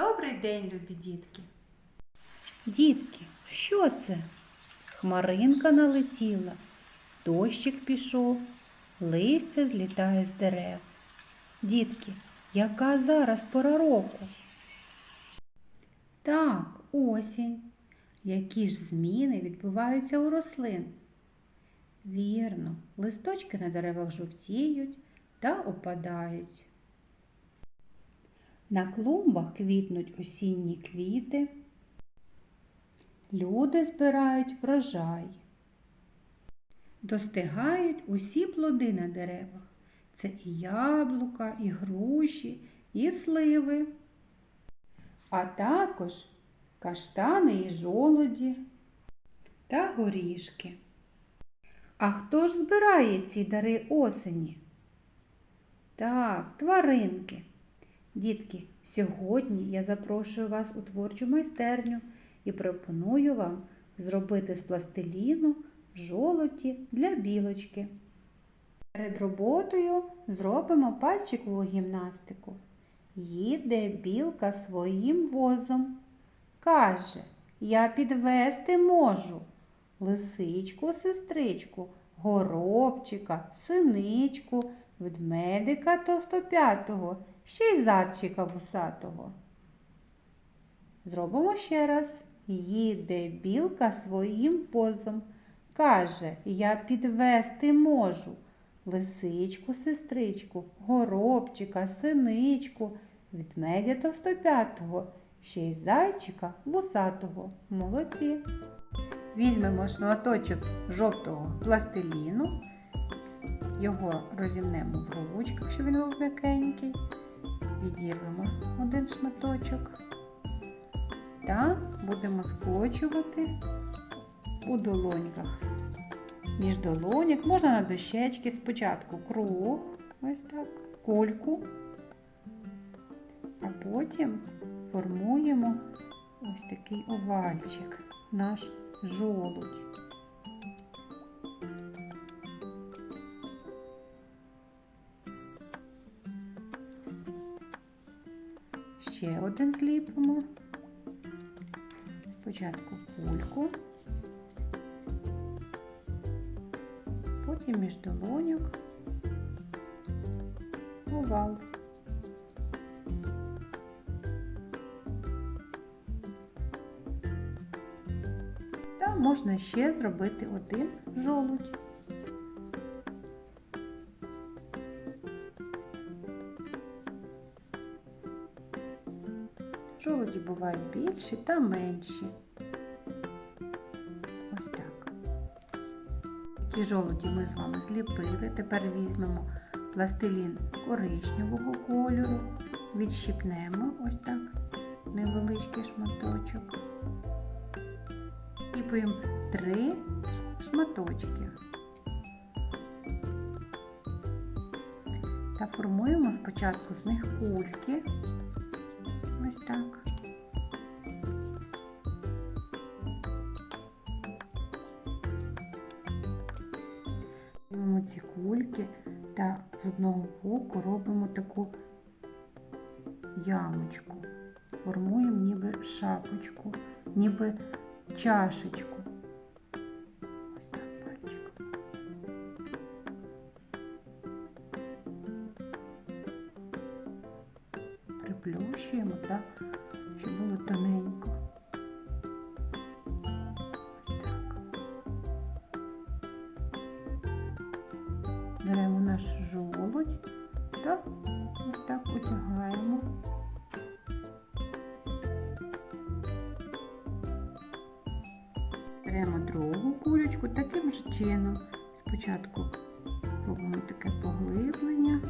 Добрий день, любі дітки! Дітки, що це? Хмаринка налетіла, дощик пішов, листя злітає з дерев. Дітки, яка зараз пора року? Так, осінь. Які ж зміни відбуваються у рослин? Вірно, листочки на деревах жовтіють та опадають. На клумбах квітнуть осінні квіти. Люди збирають врожай. Достигають усі плоди на деревах. Це і яблука, і груші, і сливи, а також каштани і жолоді та горішки. А хто ж збирає ці дари осені? Так, тваринки. Дітки, сьогодні я запрошую вас у творчу майстерню і пропоную вам зробити з пластиліну жолоті для білочки. Перед роботою зробимо пальчикову гімнастику. Їде білка своїм возом. Каже, я підвести можу лисичку, сестричку, горобчика, синичку, ведмедика товстоп'ятого, ще й зайчика вусатого. Зробимо ще раз. Їде білка своїм возом. Каже, я підвести можу лисичку, сестричку, горобчика, синичку, ведмедя товстоп'ятого, ще й зайчика вусатого. Молодці. Візьмемо шматочок жовтого пластиліну, його розімнемо в ручках, щоб він був м'якенький. Відірвемо один шматочок та будемо скочувати у долоньках. Між долоньок можна на дощечки спочатку круг, ось так, кульку, а потім формуємо ось такий овальчик, наш жолудь. Ще один зліпимо. Спочатку кульку, потім між долоньок овал. Та можна ще зробити один жолудь. Жолуді бувають більші та менші. Ось так. Ті жолуді ми з вами зліпили. Тепер візьмемо пластилін коричневого кольору, відщипнемо ось так невеличкий шматочок. Ліпуємо три шматочки. Та формуємо спочатку з них кульки. Так. Візьмемо ці кульки та з одного боку робимо таку ямочку. Формуємо ніби шапочку, ніби чашечку. Беремо другу кулечку таким же чином. Спочатку робимо таке поглиблення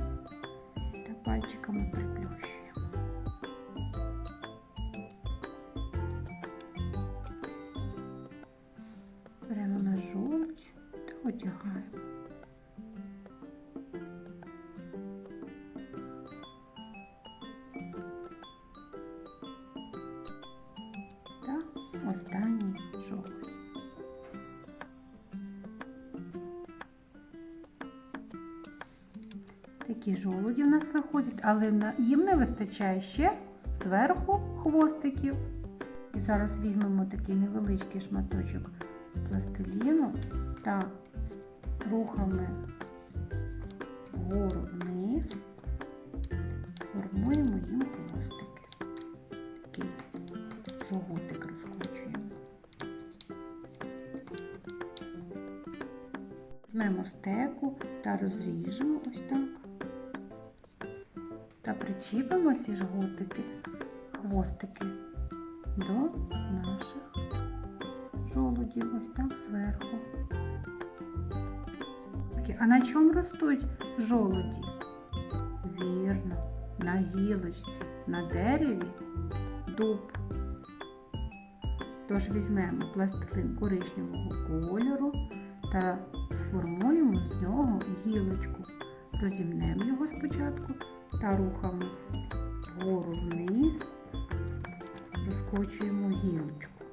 та пальчиками приплющуємо. Беремо жолудь та одягаємо. Такі жолуді в нас виходять, але їм не вистачає ще зверху хвостиків. І зараз візьмемо такий невеличкий шматочок пластиліну та рухами вгору вниз формуємо їм хвостики. Такий жовтик розкручуємо. Візьмемо стеку та розріжемо ось так. Причіпимо ці жгутики, хвостики до наших жолудів, ось так зверху. А на чому ростуть жолуді? Вірно, на гілочці, на дереві дуб. Тож візьмемо пластилин коричневого кольору та сформуємо з нього гілочку. Розімнемо його спочатку та рухами вгору вниз розкочуємо гілочку.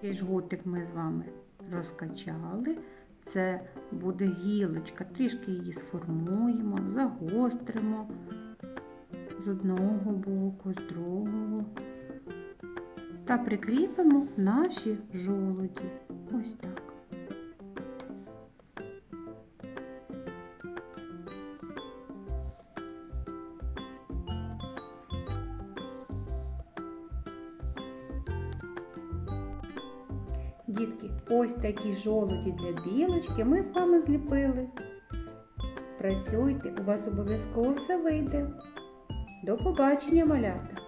Цей жгутик ми з вами розкачали. Це буде гілочка. Трішки її сформуємо, загостримо з одного боку, з другого. Та прикріпимо наші жолуді. Дітки, ось такі жолуді для білочки ми з вами зліпили. Працюйте, у вас обов'язково все вийде. До побачення, малята!